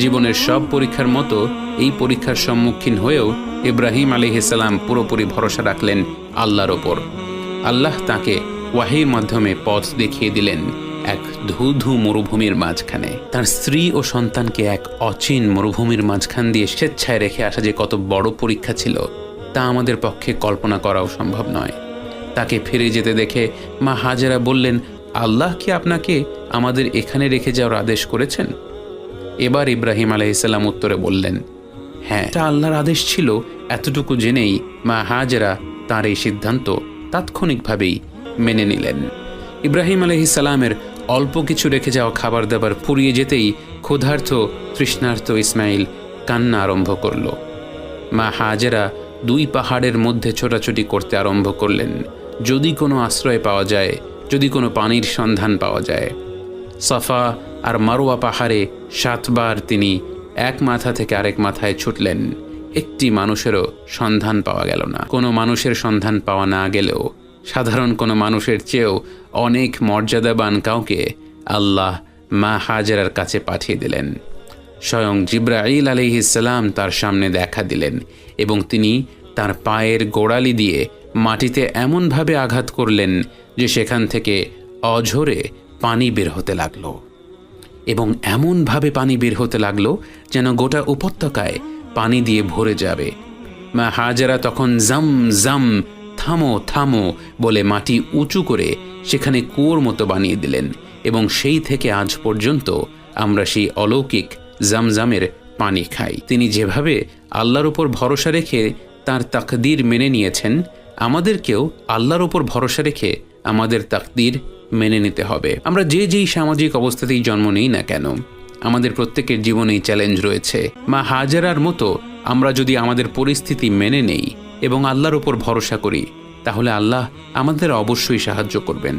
জীবনের সব পরীক্ষার মতো এই পরীক্ষার সম্মুখীন হয়েও ইব্রাহিম আলিহিসাল্লাম পুরোপুরি ভরসা রাখলেন আল্লাহর ওপর। আল্লাহ তাকে ওয়াহির মাধ্যমে পথ দেখিয়ে দিলেন এক ধু ধু মরুভূমির মাঝখানে। তার স্ত্রী ও সন্তানকে এক অচিন মরুভূমির মাঝখান দিয়ে স্বেচ্ছায় রেখে আসা যে কত বড় পরীক্ষা ছিল, তা আমাদের পক্ষে কল্পনা করাও সম্ভব নয়। তাকে ফিরে যেতে দেখে মা হাজেরা বললেন, আল্লাহ কি আপনাকে আমাদের এখানে রেখে যাওয়ার আদেশ করেছেন? এবার ইব্রাহিম আলাইসাল্লাম উত্তরে বললেন হ্যাঁ এটা আল্লাহর আদেশ ছিল, এতটুকু জেনেই মা হাজরা তার এই সিদ্ধান্ত তাৎক্ষণিকভাবেই মেনে নিলেন। ইব্রাহিম আলহিসাল্লামের অল্প কিছু রেখে যাওয়া খাবার দাবার ফুরিয়ে যেতেই ক্ষুধার্থ তৃষ্ণার্থ ইসমাইল কান্না আরম্ভ করল। মা হাজেরা দুই পাহাড়ের মধ্যে ছোটাছুটি করতে আরম্ভ করলেন। যদি কোনো আশ্রয় পাওয়া যায়, যদি কোনো পানির সন্ধান পাওয়া যায় সাফা আর মারোয়া পাহাড়ে সাতবার তিনি এক মাথা থেকে আরেক মাথায় ছুটলেন। একটি মানুষেরও সন্ধান পাওয়া গেল না। কোনো মানুষের সন্ধান পাওয়া না গেলেও সাধারণ কোনো মানুষের চেয়েও অনেক মর্যাদাবান কাউকে আল্লাহ মা হাজেরার কাছে পাঠিয়ে দিলেন। স্বয়ং জিব্রাইল আলিহিসাল্লাম তার সামনে দেখা দিলেন এবং তিনি তার পায়ের গোড়ালি দিয়ে মাটিতে এমনভাবে আঘাত করলেন যে সেখান থেকে অঝরে পানি বের হতে লাগল এবং এমনভাবে পানি বের হতে লাগল যেন গোটা উপত্যকায় পানি দিয়ে ভরে যাবে। মা হাজারা তখন জাম জাম, থামো থামো বলে মাটি উঁচু করে সেখানে কুয়োর মতো বানিয়ে দিলেন এবং সেই থেকে আজ পর্যন্ত আমরা সেই অলৌকিক জামজামের পানি খাই। তিনি যেভাবে আল্লাহর উপর ভরসা রেখে তার তাকদির মেনে নিয়েছেন, আমাদেরকেও আল্লাহর উপর ভরসা রেখে আমাদের তাকদির মেনে নিতে হবে। আমরা যে যেই সামাজিক অবস্থাতেই জন্ম নেই না কেন, আমাদের প্রত্যেকের জীবনেই চ্যালেঞ্জ রয়েছে। মা হাজারার মতো আমরা যদি আমাদের পরিস্থিতি মেনে নেই এবং আল্লাহর ওপর ভরসা করি, তাহলে আল্লাহ আমাদের অবশ্যই সাহায্য করবেন।